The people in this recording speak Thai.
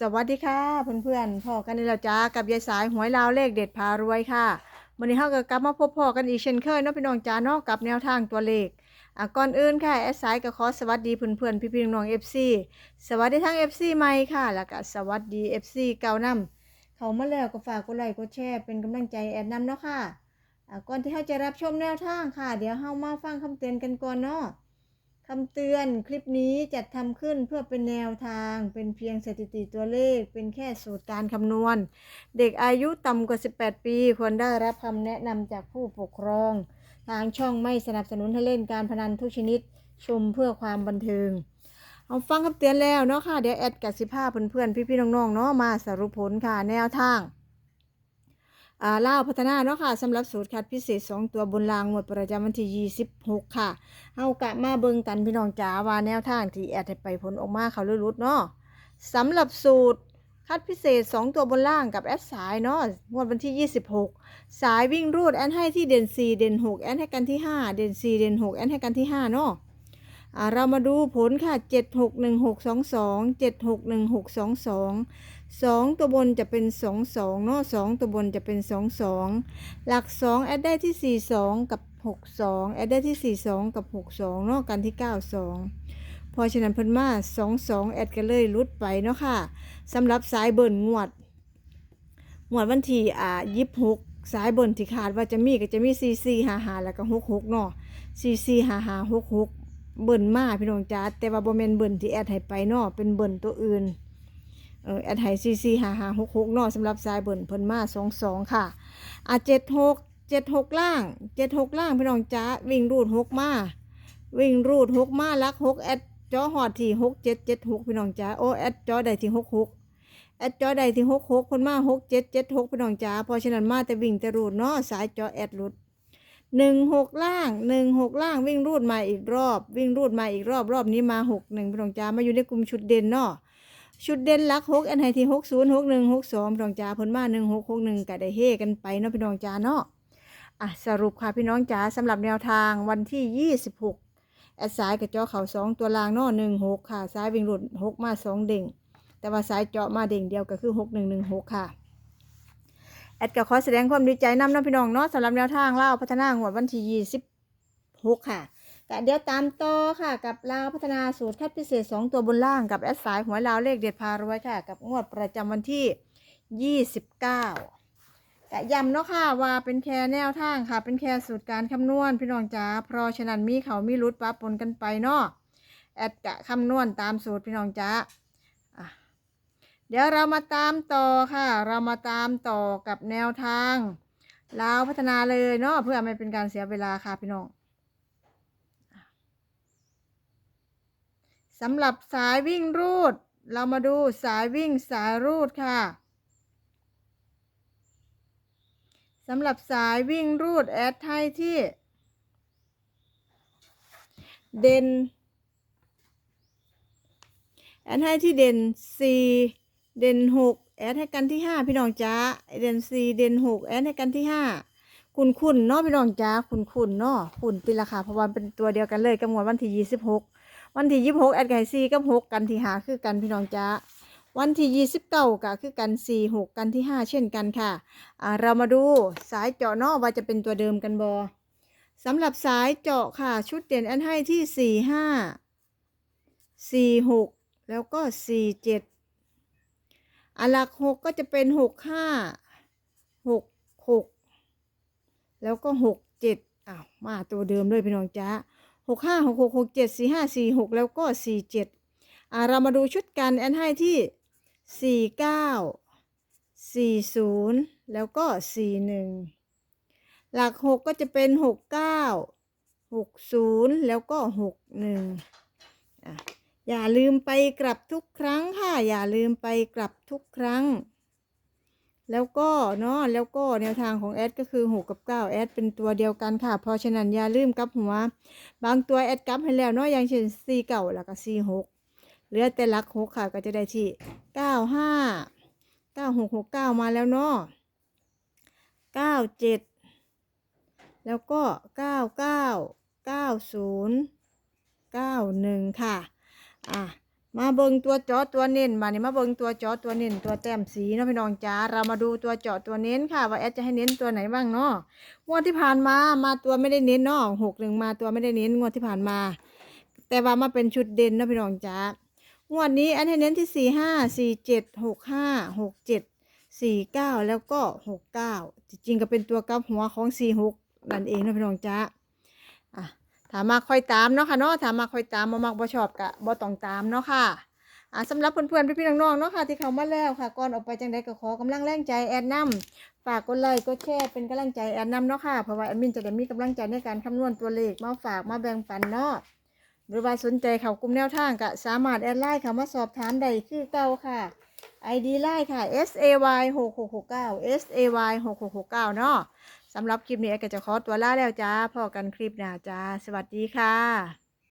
สวัสดีค่ะเพื่อนๆพ่อกันนี่แล้วจ้ากับยายสายหวยลาวเลขเด็ดพารวยค่ะวันนี้เฮาก็กลับมาพบพ่อกันอีกเช่นเคยเนาะพี่น้องจ้าเนาะกับแนวทางตัวเลขอะก่อนอื่นค่ะแอดสายก็ขอสวัสดีเพื่อนๆพี่ๆน้องๆ FC สวัสดีทั้ง FC ใหม่ค่ะ แล้วก็สวัสดี FC เก่านำเขามาแล้วก็ฝากกดไลค์กดแชร์เป็นกำลังใจแอดนำเนาะค่ะอะก่อนที่เฮาจะรับชมแนวทางค่ะ เดี๋ยวเฮามาฟังคำเตือนกันก่อนเนาะ คำเตือนคลิปนี้จัดทำขึ้นเพื่อเป็นแนวทางเป็นเพียงสถิติตัวเลข เป็นแค่สูตรการคำนวณ เด็กอายุต่ำกว่า 18 ปี ควรได้รับคำแนะนำจากผู้ปกครอง ทางช่องไม่สนับสนุนให้เล่นการพนันทุกชนิด ชมเพื่อความบันเทิง เอาฟังคำเตือนแล้วเนาะค่ะ เดี๋ยวแอดกับสิภาเพื่อนๆพี่ๆน้องๆเนาะมาสรุปผลค่ะแนวทาง ล่าวพัฒนาเนาะค่ะสำหรับสูตรคัดพิเศษ 2 ตัวบนรางงวดประจำวันที่ 26 ค่ะเฮากะมาเบิ่งกันพี่น้องจ๋าว่าแนวทางที่แอดไปผลออกมาเขาลุดเนาะสำหรับสูตรคัดพิเศษ 2 ตัวบนล่างกับแอดสายเนาะงวดวันที่ 26 สายวิ่งรูดแอดให้ที่เด่น 4 เด่น 6 แอดให้กันที่ 5 เด่น 4 เด่น 6 แอดให้กันที่ 5 เนาะเรามาดูผลค่ะ 761622 761622 สองตัวบนจะเป็นสองสองเนาะสองตัวบนจะเป็นสองสองหลักสองแอดได้ที่สี่สองกับหกสองแอดได้ที่สี่สองกับหกสองเนาะกันที่เก้าสองพราะฉะนั้นเพิ่นมาสองสองแอดก็เลยลุดไปเนาะค่ะสำหรับสายเบิ่นงวดงวดวันที่อ่ายี่สิบหกสายเบิ่นที่ขาดว่าจะมีก็จะมีสี่สี่ห้าห้าแล้วก็หกหกเนาะสี่สี่ห้าห้าหกหกเบิ่นมาพี่น้องจ้าแต่ว่าบ่แม่นเบิ่นที่แอดให้ไปเนาะเป็นเบิ่นตัวอื่น เออแอดไฮซีซีห้าห้าหกหกนาะสำหรับสายเบิ่นเพิ่นมาสองสองค่ะ อะเจ็ดหกเจ็ดหกล่างเจ็ดหกล่างพี่น้องจ้าวิ่งรูดหกมา วิ่งรูดหกมาลักหกแอดจอหอดที่หกเจ็ดเจ็ดหกพี่น้องจ้าโอแอดจอได้ที่หกหกแอดจอได้ที่หกหกคนมาหกเจ็ดเจ็ดหกพี่น้องจ้าเพราะฉะนั้นมาแต่วิ่งแต่รูดเนาะสายจอแอดรูดหนึ่งหกล่างหนึ่งหกล่างวิ่งรูดมาอีกรอบ วิ่งรูดมาอีกรอบรอบนี้มาหกหนึ่งพี่น้องจ้ามาอยู่ในกลุ่มชุดเด่นเนาะ ชุดเด่นลักหกอันไหนที่หกศูนย์หกหนึ่งหกสองพี่น้องจ้าผลมาหนึ่งหกหกหนึ่งก็ได้เฮกันไปเนาะพี่น้องจ้าเนาะอะสรุปค่ะพี่น้องจ้าสำหรับแนวทางวันที่ยี่สิบหกแอดสายกับเจาะเข่าสองตัวลางเนาะหนึ่งหกค่ะซ้ายวิ่งหลุดหกมาสองเด้งแต่ว่าซ้ายเจาะมาเด้งเดียวก็คือหกหนึ่งหนึ่งหกค่ะแอดก็ขอแสดงความดีใจนำเนาะพี่น้องเนาะสำหรับแนวทางเล่าพัฒนางวดวันที่ยี่สิบหกค่ะ ก็เดี๋ยวตามต่อค่ะกับลาวพัฒนาสูตรคัดพิเศษ 2 ตัวบนล่างกับแอดสายหัวลาวเลขเด็ดพารวยค่ะ กับงวดประจำวันที่ 29กะย้ำเนาะค่ะว่าเป็นแค่แนวทางค่ะ เป็นแค่สูตรการคำนวณพี่น้องจ๋าเพราะฉะนั้นมีเขามีรุดปะปนกันไปเนาะแอดกะคำนวณตามสูตรพี่น้องจ๋าเดี๋ยวเรามาตามต่อค่ะ เรามาตามต่อกับแนวทางลาวพัฒนาเลยเนาะเพื่อไม่เป็นการเสียเวลาค่ะพี่น้อง สำหรับสายวิ่งรูด เรามาดูสายวิ่งสายรูดค่ะสำหรับสายวิ่งรูดแอดไทยที่ เด่นแอดให้ที่เด่น 4 เด่น 6 แอดให้กันที่ 5 พี่น้องจ้าเด่น 4 เด่น 6 แอดให้กันที่ 5 คุณคุณเนาะพี่น้องจ้าคุณคุณเนาะคุณปีละค่ะเพราะว่าเป็นตัวเดียวกันเลยกำหนดวันที่ 26 วันที่ยี่สิบหกแอดไก่ซีกับหกกันที่หาคือกันพี่น้องจ้าวันที่ยี่สิบเก้าก็คือกันสี่หกกันที่ห้าเช่นกันค่ะอ่าเรามาดูสายเจาะนอกว่าจะเป็นตัวเดิมกันบอสำหรับสายเจาะค่ะชุดเด่นแอดให้ที่สี่ห้าสี่หกแล้วก็สี่เจ็ดอันหลักหกก็จะเป็นหกห้าหกหกแล้วก็หกเจ็ดอ้าวมาตัวเดิมด้วยพี่น้องจ้า หกห้าหกหกหกเจ็ดสี่ห้าสี่หกแล้วก็สี่เจ็ดอ่าเรามาดูชุดกันแอนให้ที่สี่เก้าสี่ศูนย์แล้วก็สี่หนึ่งหลักหกก็จะเป็นหกเก้าหกศูนย์แล้วก็หกหนึ่งอะอย่าลืมไปกลับทุกครั้งค่ะ อย่าลืมไปกลับทุกครั้ง แล้วก็เนาะแล้วก็แนวทางของแอดก็คือ6กับ9แอดเป็นตัวเดียวกันค่ะ เพราะฉะนั้นอย่าลืมกลับหัว บางตัวแอดกลับให้แล้วเนาะอย่างเช่น4เก่าแล้วก็4 6เหลือแต่ลัก6ค่ะก็จะได้ที่9 5 9 6 6 9มาแล้วเนาะ9 7แล้วก็9 9 9 0 9 1ค่ะอะ มาเบิงตัวจาะตัวเน้นมานี่มาเบิงตัวจาะตัวเน้นตัวแต้มสีเนาะพี่น้องจ้าเรามาดูตัวจาะตัวเน้นค่ะว่าแอดจะให้เน้นตัวไหนบ้างเนาะงวดที่ผ่านมามาตัวไม่ได้เน้นเนาะหกหนึ่งมาตัวไม่ได้เน้นงวดที่ผ่านมา แต่ว่ามาเป็นชุดเด่นเนาะพี่น้องจ้างวดนี้แอดให้เน้นที่สี่ห้าสี่เจ็ดหกห้าหกเจ็ดสี่เก้าแล้วก็หกเก้าจริงๆก็เป็นตัวกับหัวของสี่หกนั่นเองเนาะพี่น้องจ้าอะ ถามมาคอยตามเนาะค่ะเนาะถามมาคอยตามมามักบ่ชอบกะบ่ต้องตามเนาะค่ะอ่าสำหรับเพื่อนๆพี่ๆน้องๆเนาะค่ะที่เข้ามาแล้วค่ะก่อนออกไปจังใดก็ขอกำลังแรงใจแอดนํฝากกดไลค์กดแชร์เป็นกำลังใจแอดนํเนาะค่ะเพราะว่าแอดมินจะได้มีกำลังใจในการคำนวณตัวเลขมาฝากมาแบ่งปันเนาะหรือว่าสนใจเข้ากลุ่มแนวทางก็สามารถแอดไลน์เข้ามาสอบถามได้คือเก่าค่ะ ID ไลน์ค่ะ S A Y 6669 S A Y 6669เนาะ สำหรับคลิปนี้แก็จะขอตัวลาแล้วจ้าพอกันคลิปหน้าจ้า สวัสดีค่ะ